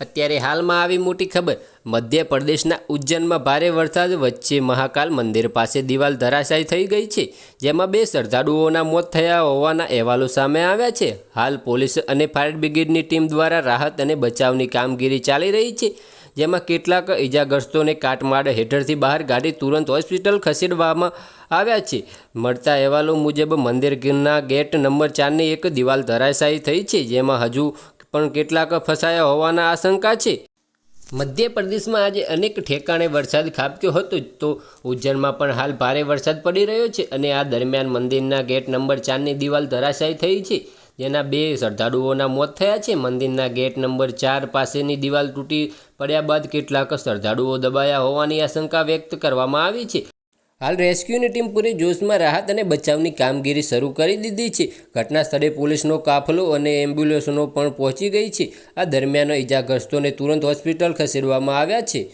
અત્યારે હાલમાં આવી મોટી ખબર. મધ્યપ્રદેશના ઉજ્જૈનમાં ભારે વરસાદ, વચ્ચે મહાકાલ મંદિર પાસે દિવાલ ધરાશાયી થઈ ગઈ છે, જેમાં બે શ્રદ્ધાળુઓના મોત થયા હોવાના અહેવાલો સામે આવ્યા છે. હાલ પોલીસ અને ફાયર બ્રિગેડની ટીમ દ્વારા રાહત અને બચાવની કામગીરી ચાલી રહી છે, જેમાં કેટલાક ઇજાગ્રસ્તોને કાટમાળ હેઠળથી બહાર ગાડી તુરંત હોસ્પિટલ ખસેડવામાં આવ્યા છે. મળતા અહેવાલો મુજબ મંદિરના ગેટ નંબર ચારની એક દિવાલ ધરાશાયી થઈ છે, જેમાં હજુ પણ કેટલાક ફસાયા હોવાના આશંકા છે. મધ્યપ્રદેશમાં આજે અનેક ઠેકાણે વરસાદ ખાબક્યો હતો તો ઉજ્જૈનમાં પણ હાલ ભારે વરસાદ પડી રહ્યો છે અને આ દરમિયાન મંદિરના ગેટ નંબર ચારની દિવાલ ધરાશાયી થઈ છે, જેના બે શ્રદ્ધાળુઓના મોત થયા છે. મંદિરના ગેટ નંબર ચાર પાસેની દિવાલ તૂટી પડ્યા બાદ કેટલાક શ્રદ્ધાળુઓ દબાયા હોવાની આશંકા વ્યક્ત કરવામાં આવી છે. હાલ રેસ્ક્યુની ટીમ પૂરી જોશમાં રાહત અને બચાવની કામગીરી શરૂ કરી દીધી છે. ઘટના સ્થળે પોલીસનો કાફલો અને એમ્બ્યુલન્સનો પણ પહોંચી ગઈ છે. આ દરમિયાન ઇજાગ્રસ્તોને તુરંત હોસ્પિટલ ખસેડવામાં આવ્યા છે.